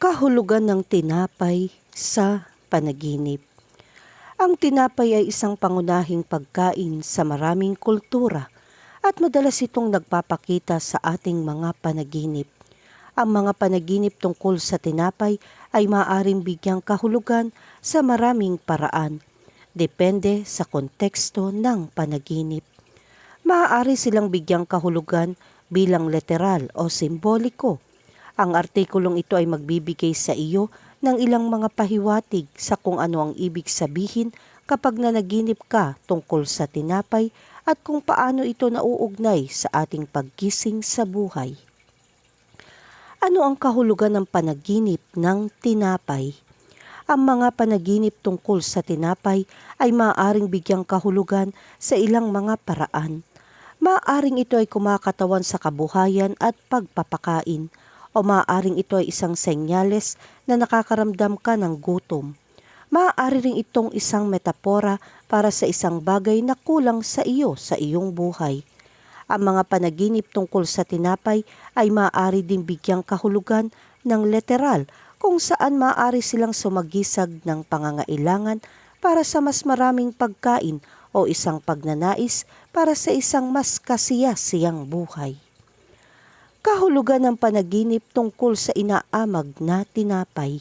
Kahulugan ng tinapay sa panaginip. Ang tinapay ay isang pangunahing pagkain sa maraming kultura at madalas itong nagpapakita sa ating mga panaginip. Ang mga panaginip tungkol sa tinapay ay maaaring bigyang kahulugan sa maraming paraan, depende sa konteksto ng panaginip. Maaari silang bigyang kahulugan bilang literal o simboliko. Ang artikulong ito ay magbibigay sa iyo ng ilang mga pahiwatig sa kung ano ang ibig sabihin kapag nanaginip ka tungkol sa tinapay at kung paano ito nauugnay sa ating paggising sa buhay. Ano ang kahulugan ng panaginip ng tinapay? Ang mga panaginip tungkol sa tinapay ay maaaring bigyang kahulugan sa ilang mga paraan. Maaaring ito ay kumakatawan sa kabuhayan at pagpapakain o maaaring ito ay isang senyales na nakakaramdam ka ng gutom. Maaari rin itong isang metapora para sa isang bagay na kulang sa iyo sa iyong buhay. Ang mga panaginip tungkol sa tinapay ay maaari ding bigyang kahulugan ng literal kung saan maaari silang sumagisag ng pangangailangan para sa mas maraming pagkain o isang pagnanais para sa isang mas kasiyasiyang buhay kahulugan ng panaginip tungkol sa inaamag na tinapay.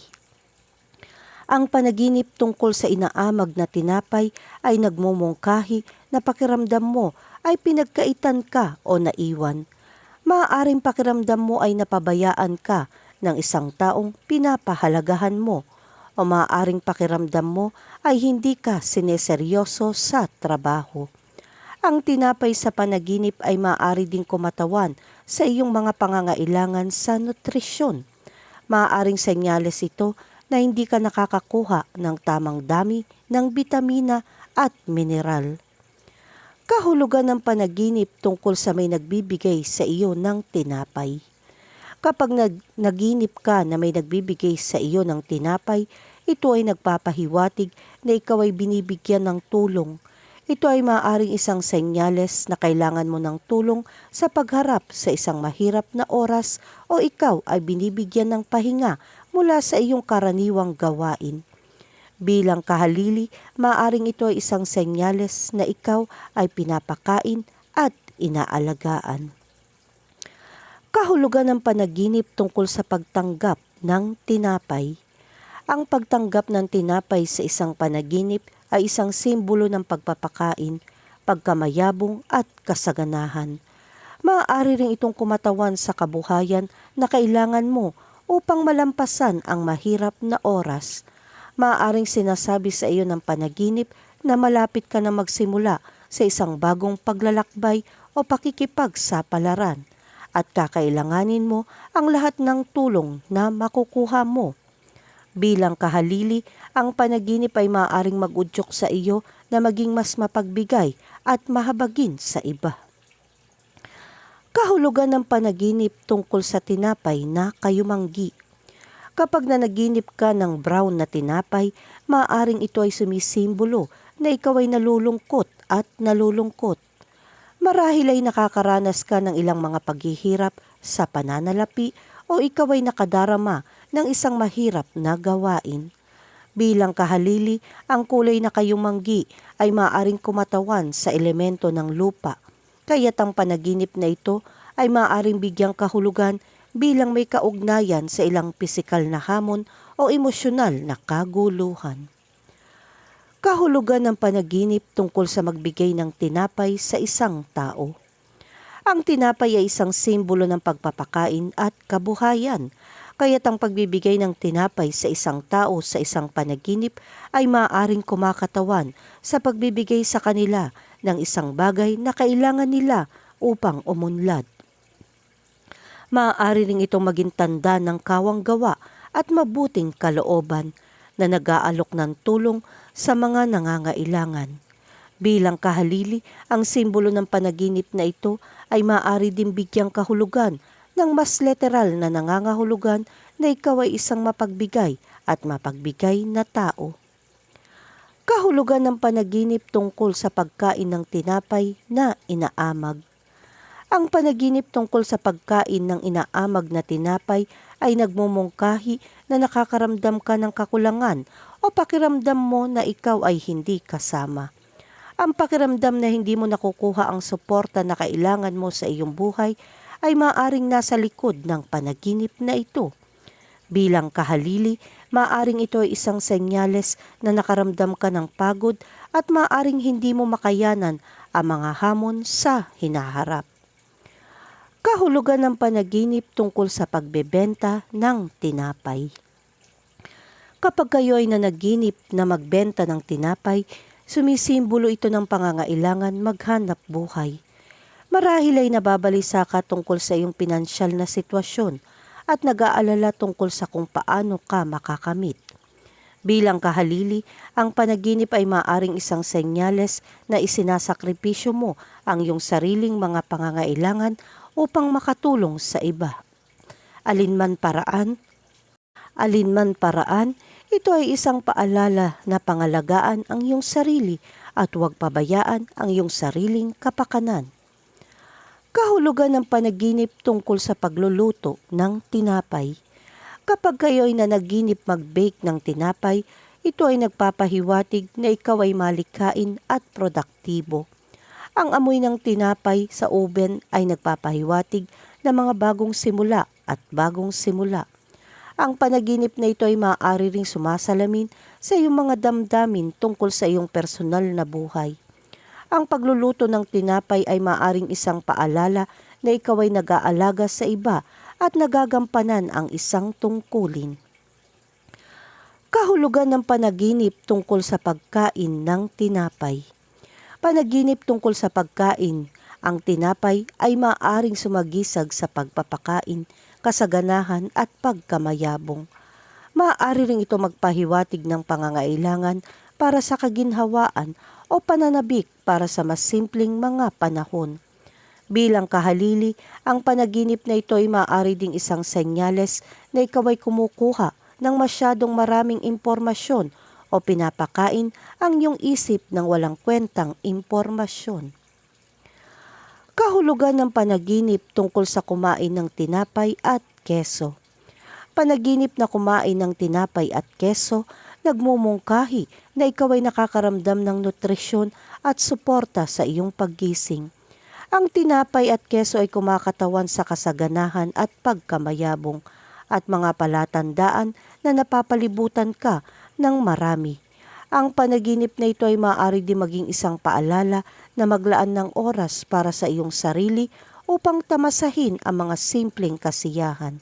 Ang panaginip tungkol sa inaamag na tinapay ay nagmumungkahi na pakiramdam mo ay pinagkaitan ka o naiwan. Maaaring pakiramdam mo ay napabayaan ka ng isang taong pinapahalagahan mo o maaaring pakiramdam mo ay hindi ka sineseryoso sa trabaho. Ang tinapay sa panaginip ay maaari ding kumatawan sa iyong mga pangangailangan sa nutrisyon. Maaaring senyales ito na hindi ka nakakakuha ng tamang dami ng bitamina at mineral. Kahulugan ng panaginip tungkol sa may nagbibigay sa iyo ng tinapay. Kapag nag naginip ka na may nagbibigay sa iyo ng tinapay, ito ay nagpapahiwatig na ikaw ay binibigyan ng tulong ito ay maaaring isang senyales na kailangan mo ng tulong sa pagharap sa isang mahirap na oras o ikaw ay binibigyan ng pahinga mula sa iyong karaniwang gawain. Bilang kahalili, maaaring ito ay isang senyales na ikaw ay pinapakain at inaalagaan. Kahulugan ng panaginip tungkol sa pagtanggap ng tinapay. Ang pagtanggap ng tinapay sa isang panaginip ay isang simbolo ng pagpapakain, pagkamayabong at kasaganahan. Maaari rin itong kumatawan sa kabuhayan na kailangan mo upang malampasan ang mahirap na oras. Maaaring sinasabi sa iyo ng panaginip na malapit ka na magsimula sa isang bagong paglalakbay o pakikipagsapalaran at kakailanganin mo ang lahat ng tulong na makukuha mo Bilang kahalili, ang panaginip ay maaaring magudyok sa iyo na maging mas mapagbigay at mahabagin sa iba. Kahulugan ng panaginip tungkol sa tinapay na kayumanggi. Kapag nanaginip ka ng brown na tinapay, maaaring ito ay sumisimbolo na ikaw ay nalulungkot at nalulungkot. Marahil ay nakakaranas ka ng ilang mga paghihirap sa pananalapi o ikaw ay nakadarama ng isang mahirap na gawain. Bilang kahalili, ang kulay na kayumanggi ay maaring kumatawan sa elemento ng lupa, kaya't ang panaginip na ito ay maaring bigyang kahulugan bilang may kaugnayan sa ilang pisikal na hamon o emosyonal na kaguluhan. Kahulugan ng panaginip tungkol sa magbigay ng tinapay sa isang tao. Ang tinapay ay isang simbolo ng pagpapakain at kabuhayan kaya't ang pagbibigay ng tinapay sa isang tao sa isang panaginip ay maaaring kumakatawan sa pagbibigay sa kanila ng isang bagay na kailangan nila upang umunlad. Maaari ring itong maging tanda ng kawang gawa at mabuting kalooban na nag-aalok ng tulong sa mga nangangailangan. Bilang kahalili, ang simbolo ng panaginip na ito ay maaari din bigyang kahulugan ng mas literal na nangangahulugan na ikaw ay isang mapagbigay at mapagbigay na tao. Kahulugan ng panaginip tungkol sa pagkain ng tinapay na inaamag. Ang panaginip tungkol sa pagkain ng inaamag na tinapay ay nagmumungkahi na nakakaramdam ka ng kakulangan o pakiramdam mo na ikaw ay hindi kasama. Ang pakiramdam na hindi mo nakukuha ang suporta na kailangan mo sa iyong buhay ay maaring nasa likod ng panaginip na ito. Bilang kahalili, maaring ito ay isang senyales na nakaramdam ka ng pagod at maaring hindi mo makayanan ang mga hamon sa hinaharap. Kahulugan ng panaginip tungkol sa pagbebenta ng tinapay. Kapag kayo ay nanaginip na magbenta ng tinapay, sumisimbolo ito ng pangangailangan maghanap buhay. Marahil ay nababalisa ka tungkol sa iyong pinansyal na sitwasyon at nag-aalala tungkol sa kung paano ka makakamit. Bilang kahalili, ang panaginip ay maaring isang senyales na isinasakripisyo mo ang iyong sariling mga pangangailangan upang makatulong sa iba. Alinman paraan, alinman paraan, ito ay isang paalala na pangalagaan ang iyong sarili at huwag pabayaan ang iyong sariling kapakanan. Kahulugan ng panaginip tungkol sa pagluluto ng tinapay. Kapag kayo ay nanaginip mag-bake ng tinapay, ito ay nagpapahiwatig na ikaw ay malikain at produktibo. Ang amoy ng tinapay sa oven ay nagpapahiwatig ng mga bagong simula at bagong simula. Ang panaginip na ito ay maaari ring sumasalamin sa iyong mga damdamin tungkol sa iyong personal na buhay. Ang pagluluto ng tinapay ay maaring isang paalala na ikaw ay nag-aalaga sa iba at nagagampanan ang isang tungkulin. Kahulugan ng panaginip tungkol sa pagkain ng tinapay. Panaginip tungkol sa pagkain, ang tinapay ay maaring sumagisag sa pagpapakain, kasaganahan at pagkamayabong. Maaari ring ito magpahiwatig ng pangangailangan para sa kaginhawaan o pananabik para sa mas simpleng mga panahon. Bilang kahalili, ang panaginip na ito ay maaari ding isang senyales na ikaw ay kumukuha ng masyadong maraming impormasyon o pinapakain ang iyong isip ng walang kwentang impormasyon. Kahulugan ng panaginip tungkol sa kumain ng tinapay at keso. Panaginip na kumain ng tinapay at keso nagmumungkahi na ikaw ay nakakaramdam ng nutrisyon at suporta sa iyong paggising. Ang tinapay at keso ay kumakatawan sa kasaganahan at pagkamayabong at mga palatandaan na napapalibutan ka ng marami. Ang panaginip na ito ay maaari din maging isang paalala na maglaan ng oras para sa iyong sarili upang tamasahin ang mga simpleng kasiyahan.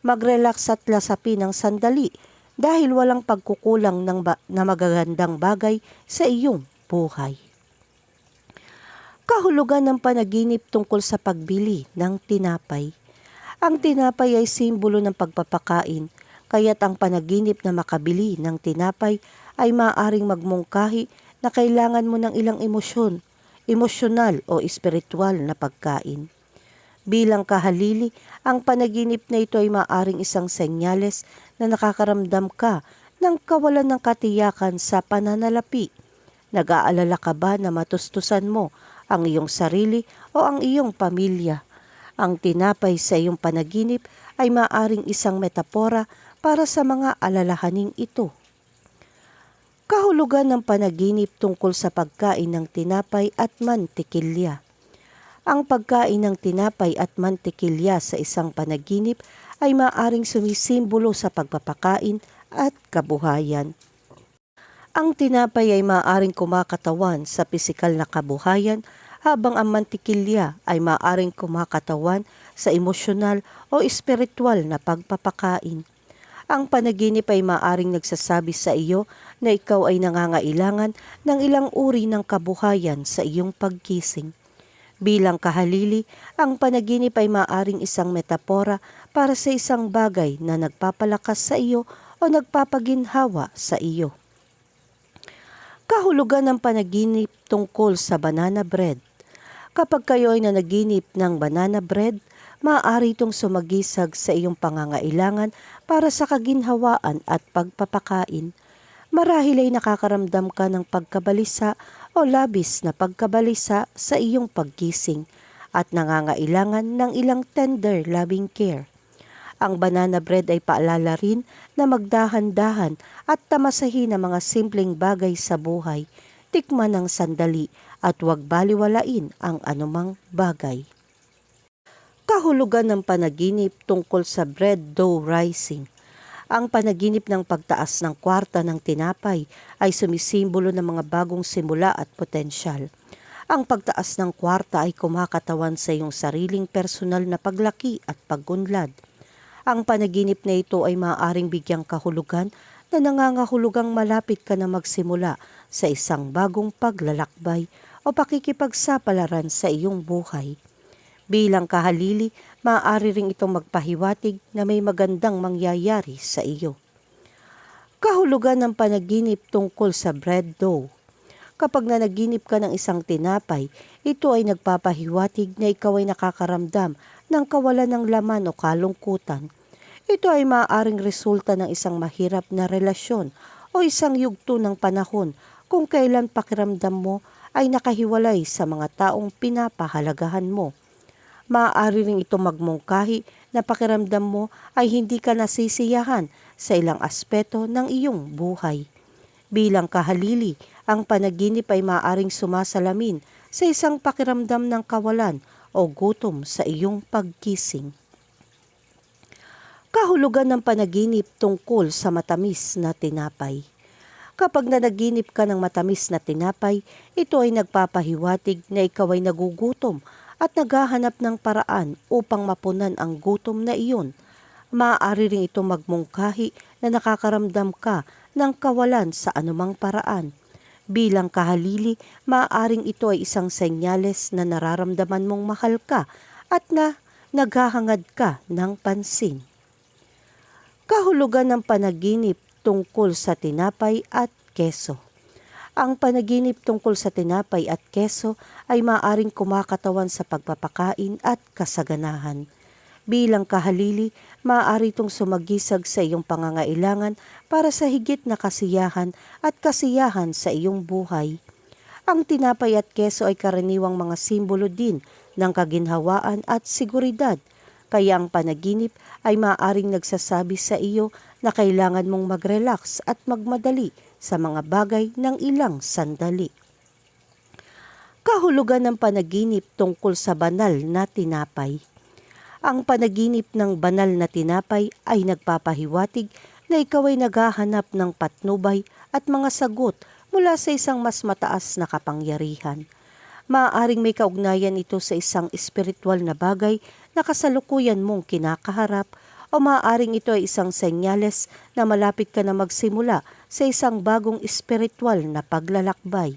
Mag-relax at lasapin ng sandali dahil walang pagkukulang ng ba- na magagandang bagay sa iyong buhay. Kahulugan ng panaginip tungkol sa pagbili ng tinapay. Ang tinapay ay simbolo ng pagpapakain, kaya't ang panaginip na makabili ng tinapay ay maaaring magmungkahi na kailangan mo ng ilang emosyon, emosyonal o espiritual na pagkain. Bilang kahalili, ang panaginip na ito ay maaring isang senyales na nakakaramdam ka ng kawalan ng katiyakan sa pananalapi. Nag-aalala ka ba na matustusan mo ang iyong sarili o ang iyong pamilya? Ang tinapay sa iyong panaginip ay maaring isang metapora para sa mga alalahaning ito. Kahulugan ng panaginip tungkol sa pagkain ng tinapay at mantikilya. Ang pagkain ng tinapay at mantikilya sa isang panaginip ay maaring sumisimbolo sa pagpapakain at kabuhayan. Ang tinapay ay maaring kumakatawan sa pisikal na kabuhayan habang ang mantikilya ay maaring kumakatawan sa emosyonal o espiritual na pagpapakain. Ang panaginip ay maaring nagsasabi sa iyo na ikaw ay nangangailangan ng ilang uri ng kabuhayan sa iyong pagkising. Bilang kahalili, ang panaginip ay maaring isang metapora para sa isang bagay na nagpapalakas sa iyo o nagpapaginhawa sa iyo. Kahulugan ng panaginip tungkol sa banana bread. Kapag kayo ay nanaginip ng banana bread, maaari itong sumagisag sa iyong pangangailangan para sa kaginhawaan at pagpapakain. Marahil ay nakakaramdam ka ng pagkabalisa o labis na pagkabalisa sa iyong paggising at nangangailangan ng ilang tender loving care. Ang banana bread ay paalala rin na magdahan-dahan at tamasahin ang mga simpleng bagay sa buhay, tikman ng sandali at huwag baliwalain ang anumang bagay. Kahulugan ng panaginip tungkol sa bread dough rising. Ang panaginip ng pagtaas ng kwarta ng tinapay ay sumisimbolo ng mga bagong simula at potensyal. Ang pagtaas ng kwarta ay kumakatawan sa iyong sariling personal na paglaki at paggunlad. Ang panaginip na ito ay maaaring bigyang kahulugan na nangangahulugang malapit ka na magsimula sa isang bagong paglalakbay o pakikipagsapalaran sa iyong buhay. Bilang kahalili, maaari ring itong magpahiwatig na may magandang mangyayari sa iyo. Kahulugan ng panaginip tungkol sa bread dough. Kapag nanaginip ka ng isang tinapay, ito ay nagpapahiwatig na ikaw ay nakakaramdam ng kawalan ng laman o kalungkutan. Ito ay maaaring resulta ng isang mahirap na relasyon o isang yugto ng panahon kung kailan pakiramdam mo ay nakahiwalay sa mga taong pinapahalagahan mo. Maaari rin ito magmungkahi na pakiramdam mo ay hindi ka nasisiyahan sa ilang aspeto ng iyong buhay. Bilang kahalili, ang panaginip ay maaaring sumasalamin sa isang pakiramdam ng kawalan o gutom sa iyong pagkising. Kahulugan ng panaginip tungkol sa matamis na tinapay. Kapag nanaginip ka ng matamis na tinapay, ito ay nagpapahiwatig na ikaw ay nagugutom at naghahanap ng paraan upang mapunan ang gutom na iyon. Maaari rin ito magmungkahi na nakakaramdam ka ng kawalan sa anumang paraan. Bilang kahalili, maaaring ito ay isang senyales na nararamdaman mong mahal ka at na naghahangad ka ng pansin. Kahulugan ng panaginip tungkol sa tinapay at keso. Ang panaginip tungkol sa tinapay at keso ay maaring kumakatawan sa pagpapakain at kasaganahan. Bilang kahalili, maaari itong sumagisag sa iyong pangangailangan para sa higit na kasiyahan at kasiyahan sa iyong buhay. Ang tinapay at keso ay karaniwang mga simbolo din ng kaginhawaan at seguridad, kaya ang panaginip ay maaaring nagsasabi sa iyo na kailangan mong mag-relax at magmadali sa mga bagay ng ilang sandali. Kahulugan ng panaginip tungkol sa banal na tinapay. Ang panaginip ng banal na tinapay ay nagpapahiwatig na ikaw ay naghahanap ng patnubay at mga sagot mula sa isang mas mataas na kapangyarihan. Maaaring may kaugnayan ito sa isang espiritual na bagay na kasalukuyan mong kinakaharap o maaaring ito ay isang senyales na malapit ka na magsimula sa isang bagong espiritual na paglalakbay.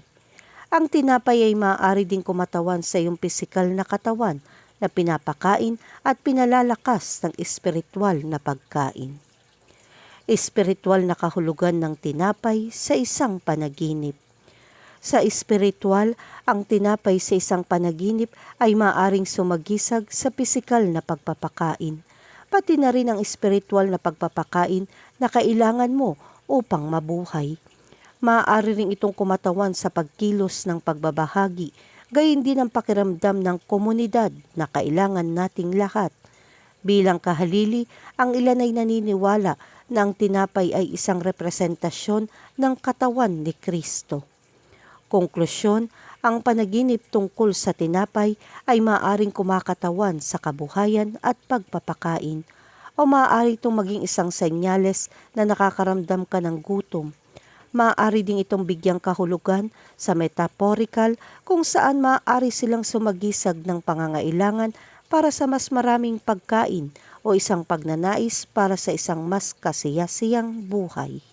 Ang tinapay ay maaari ding kumatawan sa iyong pisikal na katawan na pinapakain at pinalalakas ng espiritual na pagkain. Espiritual na kahulugan ng tinapay sa isang panaginip. Sa espiritual, ang tinapay sa isang panaginip ay maaring sumagisag sa pisikal na pagpapakain, pati na rin ang espiritual na pagpapakain na kailangan mo upang mabuhay. Maaari rin itong kumatawan sa pagkilos ng pagbabahagi, gayon din ang pakiramdam ng komunidad na kailangan nating lahat. Bilang kahalili, ang ilan ay naniniwala na ang tinapay ay isang representasyon ng katawan ni Kristo. Konklusyon, ang panaginip tungkol sa tinapay ay maaring kumakatawan sa kabuhayan at pagpapakain o maaari itong maging isang senyales na nakakaramdam ka ng gutom maaari ding itong bigyang kahulugan sa metaphorical kung saan maaari silang sumagisag ng pangangailangan para sa mas maraming pagkain o isang pagnanais para sa isang mas kasiyasiyang buhay.